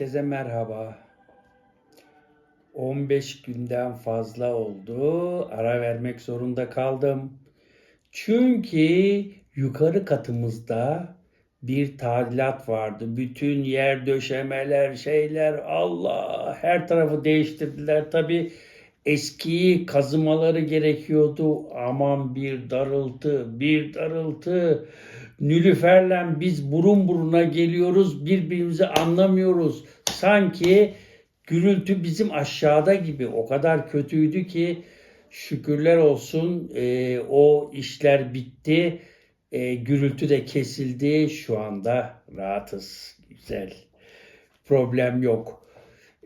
Herkese merhaba. 15 günden fazla oldu. Ara vermek zorunda kaldım. Çünkü yukarı katımızda bir tadilat vardı. Bütün yer döşemeler, şeyler Allah her tarafı değiştirdiler. Tabi eskiyi kazımaları gerekiyordu. Aman bir darıltı, bir darıltı. Nülüfer'le biz burun buruna geliyoruz, birbirimizi anlamıyoruz. Sanki gürültü bizim aşağıda gibi o kadar kötüydü ki şükürler olsun e, o işler bitti. E, gürültü de kesildi. Şu anda rahatız. Güzel. Problem yok.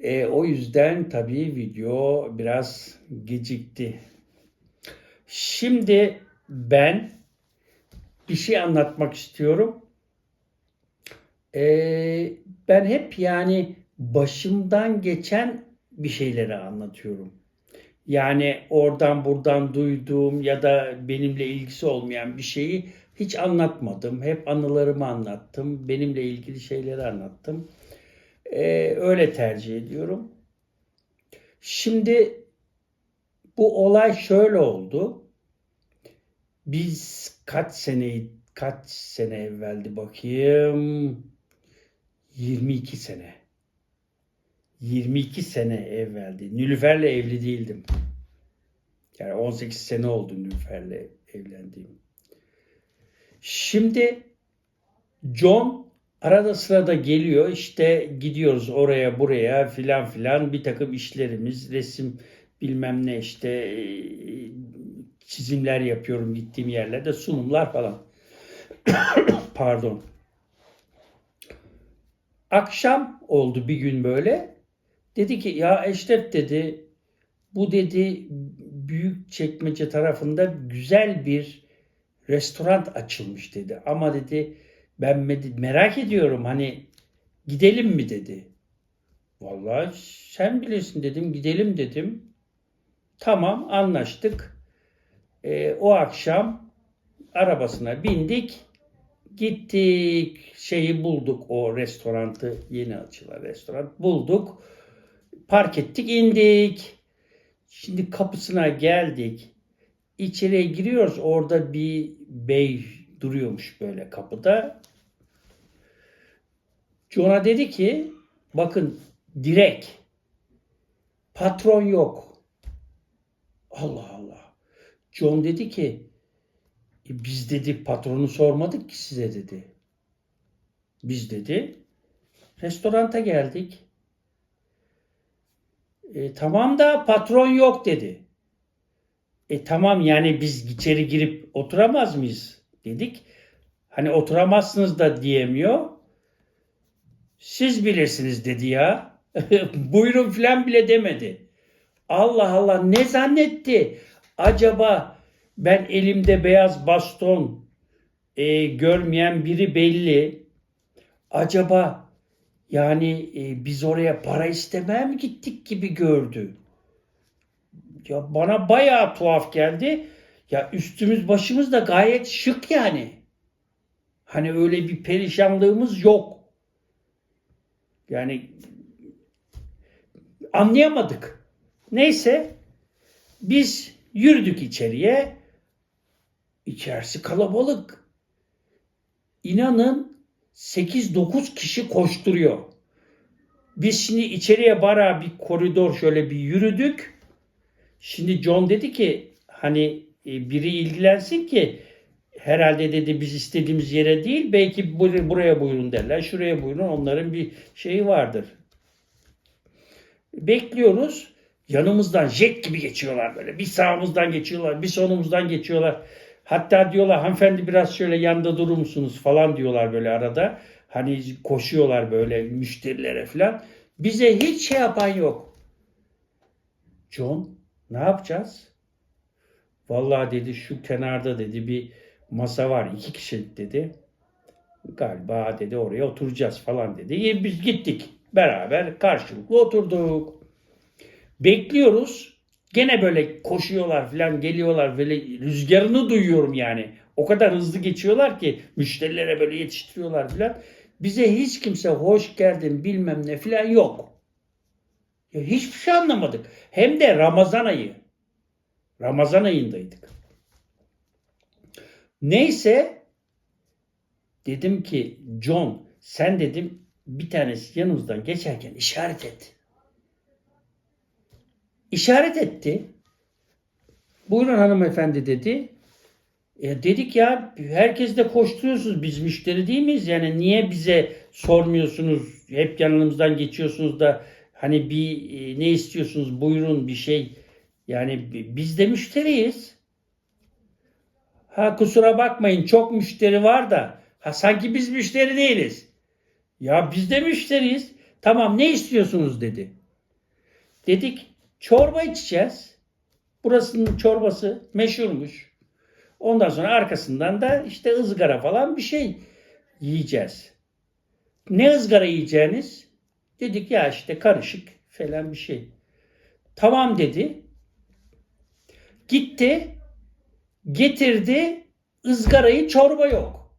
E, o yüzden tabii video biraz gecikti. Şimdi ben bir şey anlatmak istiyorum. Ee, ben hep yani başımdan geçen bir şeyleri anlatıyorum. Yani oradan buradan duyduğum ya da benimle ilgisi olmayan bir şeyi hiç anlatmadım. Hep anılarımı anlattım. Benimle ilgili şeyleri anlattım. Ee, öyle tercih ediyorum. Şimdi bu olay şöyle oldu. Biz kaç sene kaç sene evveldi bakayım. 22 sene. 22 sene evveldi. Nilüfer'le evli değildim. Yani 18 sene oldu Nilüfer'le evlendiğim. Şimdi John arada sırada geliyor. İşte gidiyoruz oraya buraya filan filan bir takım işlerimiz, resim bilmem ne işte çizimler yapıyorum gittiğim yerlerde sunumlar falan. Pardon. Akşam oldu bir gün böyle. Dedi ki ya Eşref dedi bu dedi büyük çekmece tarafında güzel bir restoran açılmış dedi. Ama dedi ben merak ediyorum hani gidelim mi dedi. Vallahi sen bilirsin dedim gidelim dedim. Tamam anlaştık. Ee, o akşam arabasına bindik. Gittik şeyi bulduk o restorantı yeni açılan restoran bulduk. Park ettik indik. Şimdi kapısına geldik. İçeriye giriyoruz. Orada bir bey duruyormuş böyle kapıda. John'a dedi ki bakın direkt patron yok. Allah Allah. John dedi ki "E, biz dedi patronu sormadık ki size dedi. Biz dedi restoranta geldik. E, tamam da patron yok dedi. E tamam yani biz içeri girip oturamaz mıyız dedik. Hani oturamazsınız da diyemiyor. Siz bilirsiniz dedi ya. Buyurun filan bile demedi. Allah Allah ne zannetti? Acaba ben elimde beyaz baston e, görmeyen biri belli. Acaba yani e, biz oraya para istemeye mi gittik gibi gördü. Ya bana bayağı tuhaf geldi. Ya üstümüz başımız da gayet şık yani. Hani öyle bir perişanlığımız yok. Yani anlayamadık. Neyse biz yürüdük içeriye. İçerisi kalabalık. İnanın 8-9 kişi koşturuyor. Biz şimdi içeriye bara bir koridor şöyle bir yürüdük. Şimdi John dedi ki hani e, biri ilgilensin ki herhalde dedi biz istediğimiz yere değil belki bur- buraya buyurun derler. Şuraya buyurun onların bir şeyi vardır. Bekliyoruz. Yanımızdan jet gibi geçiyorlar böyle. Bir sağımızdan geçiyorlar, bir solumuzdan geçiyorlar. Hatta diyorlar hanımefendi biraz şöyle yanda durur musunuz falan diyorlar böyle arada. Hani koşuyorlar böyle müşterilere falan. Bize hiç şey yapan yok. John ne yapacağız? Vallahi dedi şu kenarda dedi bir masa var iki kişilik dedi. Galiba dedi oraya oturacağız falan dedi. E, Biz gittik beraber karşılıklı oturduk. Bekliyoruz. Gene böyle koşuyorlar falan geliyorlar böyle rüzgarını duyuyorum yani. O kadar hızlı geçiyorlar ki müşterilere böyle yetiştiriyorlar falan. Bize hiç kimse hoş geldin bilmem ne filan yok. Ya hiçbir şey anlamadık. Hem de Ramazan ayı. Ramazan ayındaydık. Neyse dedim ki John sen dedim bir tanesi yanımızdan geçerken işaret et. İşaret etti. Buyurun hanımefendi dedi. E dedik ya herkes de koşturuyorsunuz biz müşteri değil miyiz? Yani niye bize sormuyorsunuz? Hep yanımızdan geçiyorsunuz da hani bir e, ne istiyorsunuz buyurun bir şey. Yani bi- biz de müşteriyiz. Ha kusura bakmayın çok müşteri var da ha sanki biz müşteri değiliz. Ya biz de müşteriyiz. Tamam ne istiyorsunuz dedi. Dedik çorba içeceğiz. Burasının çorbası meşhurmuş. Ondan sonra arkasından da işte ızgara falan bir şey yiyeceğiz. Ne ızgara yiyeceğiniz? Dedik ya işte karışık falan bir şey. Tamam dedi. Gitti. Getirdi. ızgarayı çorba yok.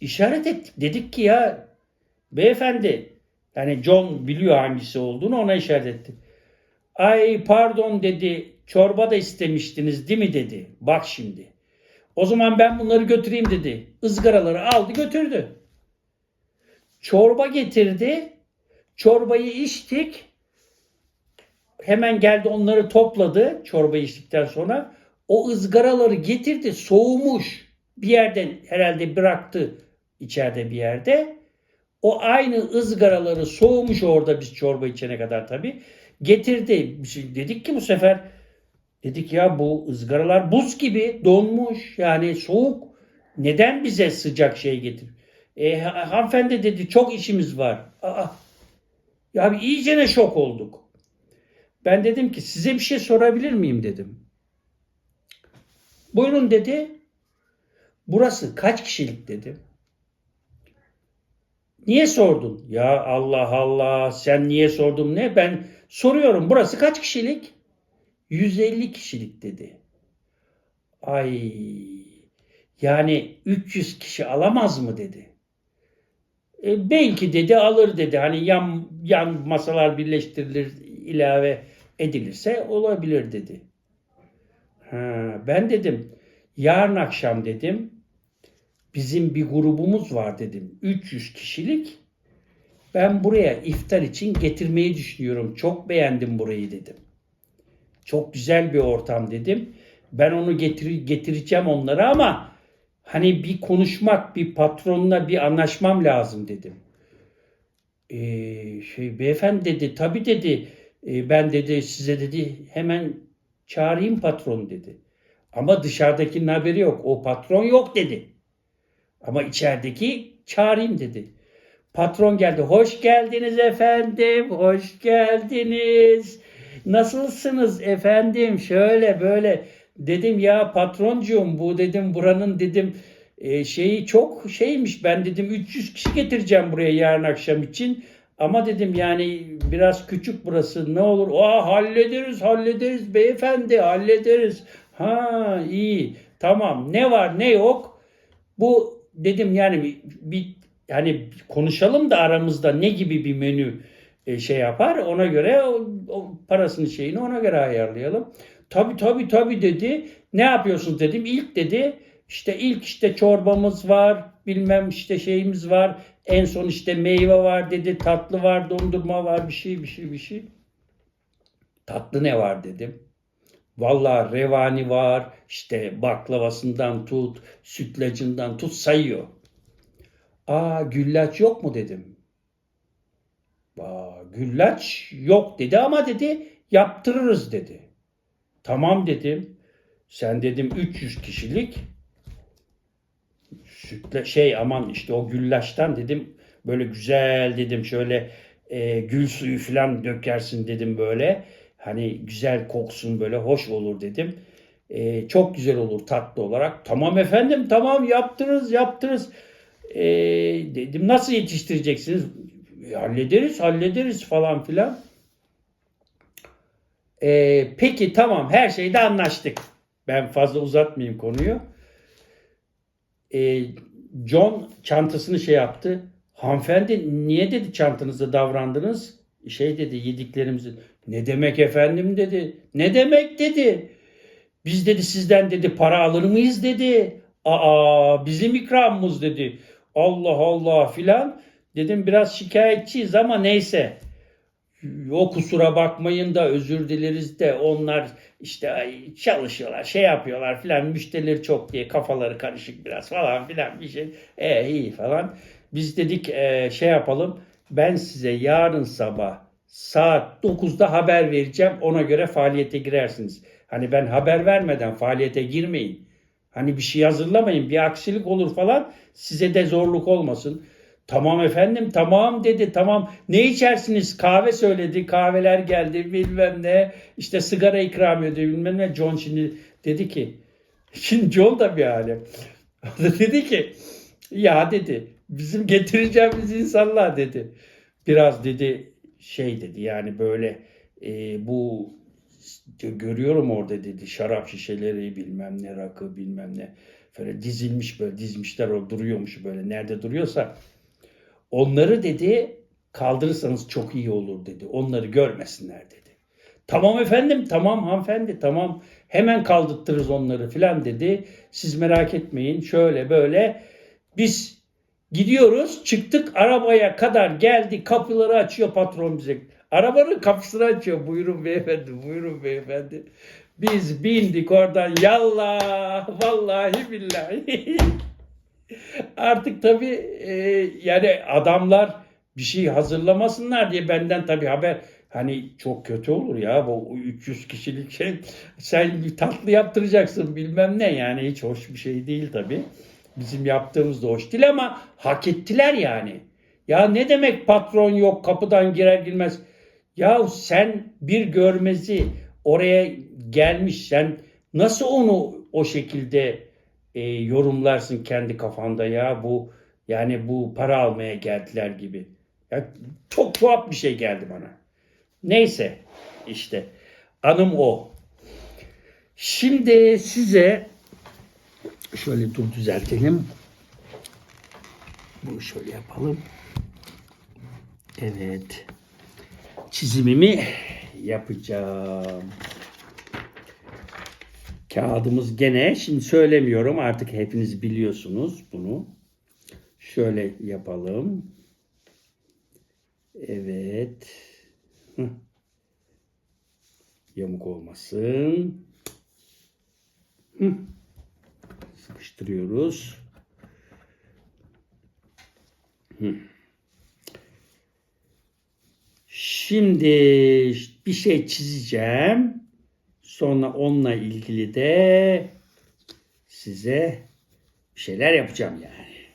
İşaret ettik. Dedik ki ya beyefendi yani John biliyor hangisi olduğunu ona işaret etti. Ay pardon dedi çorba da istemiştiniz değil mi dedi. Bak şimdi. O zaman ben bunları götüreyim dedi. Izgaraları aldı götürdü. Çorba getirdi. Çorbayı içtik. Hemen geldi onları topladı çorba içtikten sonra. O ızgaraları getirdi soğumuş. Bir yerden herhalde bıraktı içeride bir yerde. O aynı ızgaraları soğumuş orada biz çorba içene kadar tabii. Getirdi. Biz Dedik ki bu sefer dedik ya bu ızgaralar buz gibi donmuş yani soğuk. Neden bize sıcak şey getir? E, ha- hanımefendi dedi çok işimiz var. Aa, ya bir iyicene şok olduk. Ben dedim ki size bir şey sorabilir miyim dedim. Buyurun dedi. Burası kaç kişilik dedim. Niye sordun? Ya Allah Allah sen niye sordun ne? Ben soruyorum burası kaç kişilik? 150 kişilik dedi. Ay yani 300 kişi alamaz mı dedi. E, belki dedi alır dedi. Hani yan, yan masalar birleştirilir ilave edilirse olabilir dedi. Ha, ben dedim yarın akşam dedim bizim bir grubumuz var dedim. 300 kişilik. Ben buraya iftar için getirmeyi düşünüyorum. Çok beğendim burayı dedim. Çok güzel bir ortam dedim. Ben onu getir getireceğim onlara ama hani bir konuşmak, bir patronla bir anlaşmam lazım dedim. Ee, şey beyefendi dedi, tabii dedi. "e, ben dedi size dedi hemen çağırayım patron dedi. Ama dışarıdakinin haberi yok. O patron yok dedi. Ama içerideki çağırayım dedi. Patron geldi. Hoş geldiniz efendim. Hoş geldiniz. Nasılsınız efendim? Şöyle böyle. Dedim ya patroncuğum bu dedim buranın dedim e, şeyi çok şeymiş. Ben dedim 300 kişi getireceğim buraya yarın akşam için. Ama dedim yani biraz küçük burası ne olur? Aa hallederiz hallederiz beyefendi hallederiz. Ha iyi tamam ne var ne yok? Bu dedim yani bir, yani konuşalım da aramızda ne gibi bir menü e, şey yapar ona göre o, o parasını şeyini ona göre ayarlayalım. Tabi tabi tabi dedi. Ne yapıyorsunuz dedim. İlk dedi işte ilk işte çorbamız var bilmem işte şeyimiz var. En son işte meyve var dedi. Tatlı var dondurma var bir şey bir şey bir şey. Tatlı ne var dedim. Vallahi revani var, işte baklavasından tut, sütlacından tut sayıyor. Aa güllaç yok mu dedim. Aa, güllaç yok dedi ama dedi yaptırırız dedi. Tamam dedim. Sen dedim 300 kişilik sütle şey aman işte o güllaçtan dedim böyle güzel dedim şöyle e, gül suyu falan dökersin dedim böyle. Hani güzel koksun böyle hoş olur dedim. E, çok güzel olur tatlı olarak. Tamam efendim tamam yaptırırız yaptırırız. E, dedim nasıl yetiştireceksiniz? "E, hallederiz hallederiz falan filan. E, peki tamam her şeyde anlaştık. Ben fazla uzatmayayım konuyu. E, John çantasını şey yaptı. Hanımefendi niye dedi çantanızda davrandınız? Şey dedi yediklerimizi. Ne demek efendim dedi. Ne demek dedi. Biz dedi sizden dedi para alır mıyız dedi. Aa bizim ikramımız dedi. Allah Allah filan. Dedim biraz şikayetçiyiz ama neyse. Yok kusura bakmayın da özür dileriz de onlar işte çalışıyorlar şey yapıyorlar filan müşterileri çok diye kafaları karışık biraz falan filan bir şey. E iyi falan. Biz dedik e, şey yapalım ben size yarın sabah saat 9'da haber vereceğim ona göre faaliyete girersiniz. Hani ben haber vermeden faaliyete girmeyin. Hani bir şey hazırlamayın bir aksilik olur falan size de zorluk olmasın. Tamam efendim tamam dedi tamam. Ne içersiniz? Kahve söyledi kahveler geldi bilmem ne. İşte sigara ikram ediyor bilmem ne. John şimdi dedi ki şimdi John da bir alem. Dedi ki ya dedi bizim getireceğimiz insanlar dedi biraz dedi şey dedi yani böyle e, bu görüyorum orada dedi şarap şişeleri bilmem ne rakı bilmem ne böyle dizilmiş böyle dizmişler o duruyormuş böyle nerede duruyorsa Onları dedi kaldırırsanız çok iyi olur dedi. Onları görmesinler dedi. Tamam efendim, tamam hanımefendi, tamam. Hemen kaldırtırız onları filan dedi. Siz merak etmeyin. Şöyle böyle. Biz gidiyoruz. Çıktık arabaya kadar geldi. Kapıları açıyor patron bize. Arabanın kapısını açıyor. Buyurun beyefendi, buyurun beyefendi. Biz bindik oradan. Yallah, vallahi billahi. Artık tabii e, yani adamlar bir şey hazırlamasınlar diye benden tabii haber hani çok kötü olur ya bu 300 kişilik şey sen tatlı yaptıracaksın bilmem ne yani hiç hoş bir şey değil tabii. Bizim yaptığımız da hoş değil ama hak ettiler yani. Ya ne demek patron yok kapıdan girer girmez. Ya sen bir görmezi oraya gelmiş sen nasıl onu o şekilde e, yorumlarsın kendi kafanda ya bu yani bu para almaya geldiler gibi. Ya çok tuhaf bir şey geldi bana. Neyse işte anım o. Şimdi size şöyle dur düzeltelim. Bunu şöyle yapalım. Evet. Çizimimi yapacağım. Kağıdımız gene şimdi söylemiyorum artık hepiniz biliyorsunuz bunu. Şöyle yapalım. Evet. Yamuk olmasın. Sıkıştırıyoruz. Hı. Şimdi bir şey çizeceğim. Sonra onunla ilgili de size bir şeyler yapacağım yani.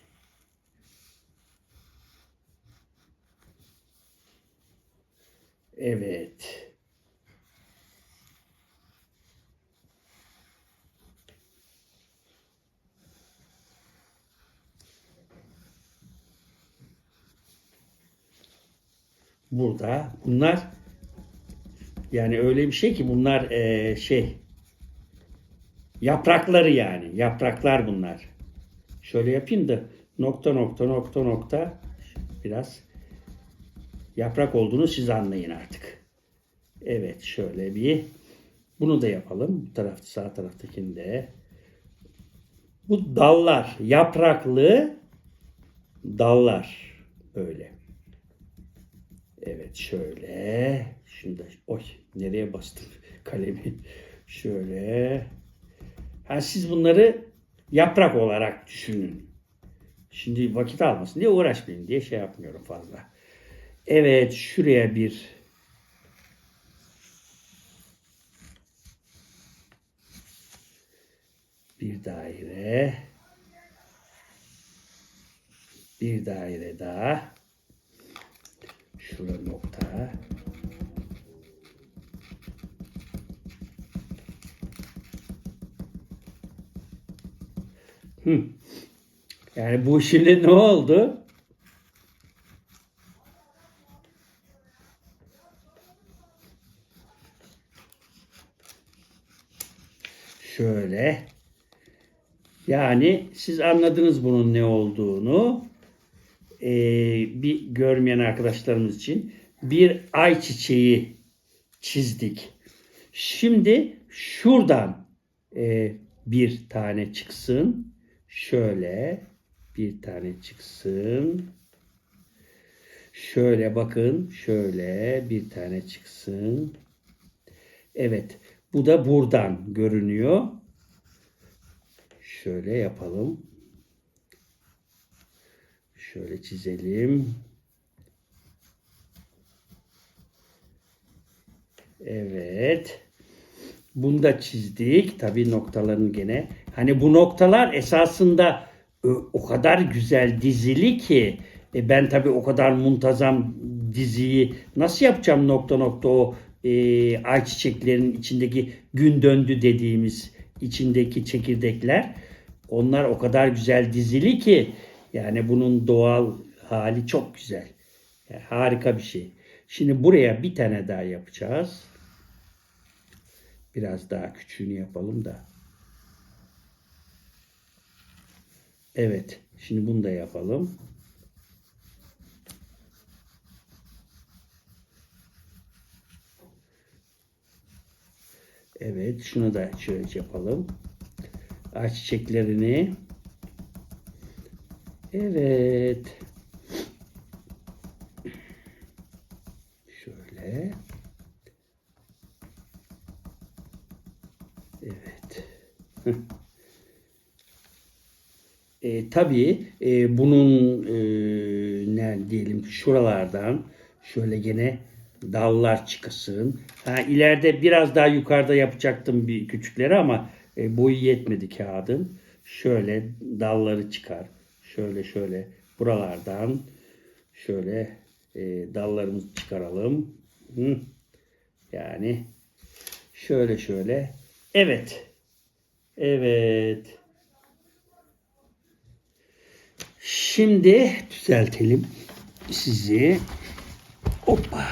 Evet. Burada bunlar yani öyle bir şey ki bunlar eee, şey yaprakları yani. Yapraklar bunlar. Şöyle yapayım da nokta nokta nokta nokta biraz yaprak olduğunu siz anlayın artık. Evet şöyle bir bunu da yapalım. Bu tarafta sağ taraftakini de. Bu dallar yapraklı dallar böyle. Evet şöyle. Da oy nereye bastım kalemi. Şöyle. Ha siz bunları yaprak olarak düşünün. Şimdi vakit almasın diye uğraşmayın diye şey yapmıyorum fazla. Evet şuraya bir bir daire bir daire daha şurada nokta. Yani bu şimdi ne oldu? Şöyle. Yani siz anladınız bunun ne olduğunu. E, bir görmeyen arkadaşlarımız için bir ay çiçeği çizdik. Şimdi şuradan e, bir tane çıksın. Şöyle bir tane çıksın. Şöyle bakın. Şöyle bir tane çıksın. Evet. Bu da buradan görünüyor. Şöyle yapalım. Şöyle çizelim. Evet. Bunu da çizdik. Tabii noktaların gene. Hani bu noktalar esasında e, o kadar güzel dizili ki e, ben tabii o kadar muntazam diziyi nasıl yapacağım nokta nokta o e, ayçiçeklerin içindeki gün döndü dediğimiz içindeki çekirdekler onlar o kadar güzel dizili ki yani bunun doğal hali çok güzel. Yani harika bir şey. Şimdi buraya bir tane daha yapacağız. Biraz daha küçüğünü yapalım da. Evet. Şimdi bunu da yapalım. Evet. Şunu da şöyle yapalım. Ayçiçeklerini. Evet. Şöyle. Evet. E, tabii e, bunun e, ne diyelim şuralardan şöyle gene dallar çıkasın. Ha, ileride biraz daha yukarıda yapacaktım bir küçükleri ama e, boyu yetmedi kağıdın. Şöyle dalları çıkar. Şöyle şöyle buralardan şöyle e, dallarımızı çıkaralım. Hı. Yani şöyle şöyle. Evet. Evet. Şimdi düzeltelim sizi. Hoppa.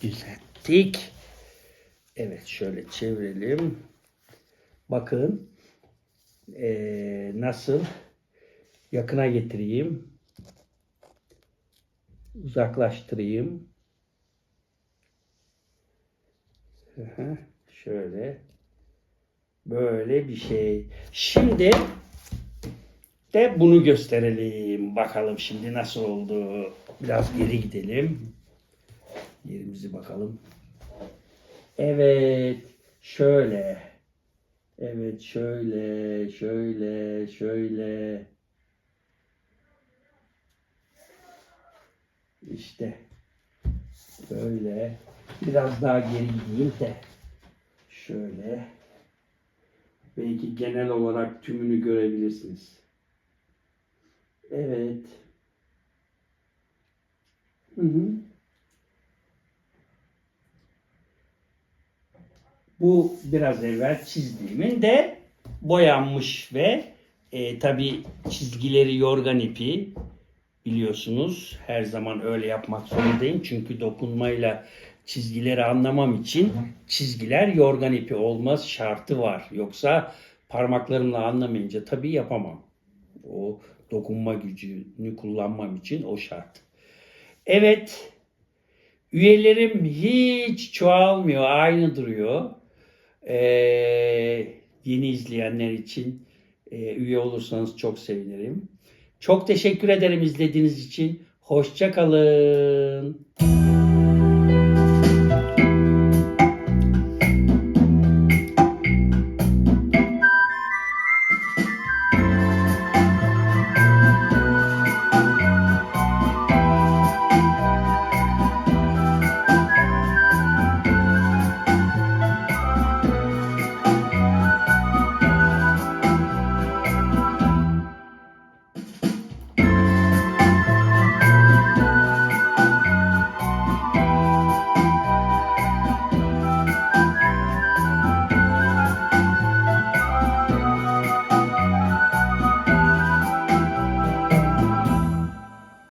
Düzelttik. Evet şöyle çevirelim. Bakın ee, nasıl yakına getireyim. Uzaklaştırayım. Şöyle. Böyle bir şey. Şimdi de bunu gösterelim. Bakalım şimdi nasıl oldu. Biraz geri gidelim. Yerimizi bakalım. Evet. Şöyle. Evet şöyle, şöyle, şöyle. İşte. Böyle. Biraz daha geri gideyim de. Şöyle. Belki genel olarak tümünü görebilirsiniz. Evet. Hı hı. Bu biraz evvel çizdiğimin de boyanmış ve e, tabi çizgileri yorgan ipi biliyorsunuz. Her zaman öyle yapmak zorundayım. Çünkü dokunmayla çizgileri anlamam için çizgiler yorgan ipi olmaz şartı var. Yoksa parmaklarımla anlamayınca tabii yapamam. O dokunma gücünü kullanmam için o şart. Evet. Üyelerim hiç çoğalmıyor. Aynı duruyor. Ee, yeni izleyenler için e, üye olursanız çok sevinirim. Çok teşekkür ederim izlediğiniz için. Hoşça kalın.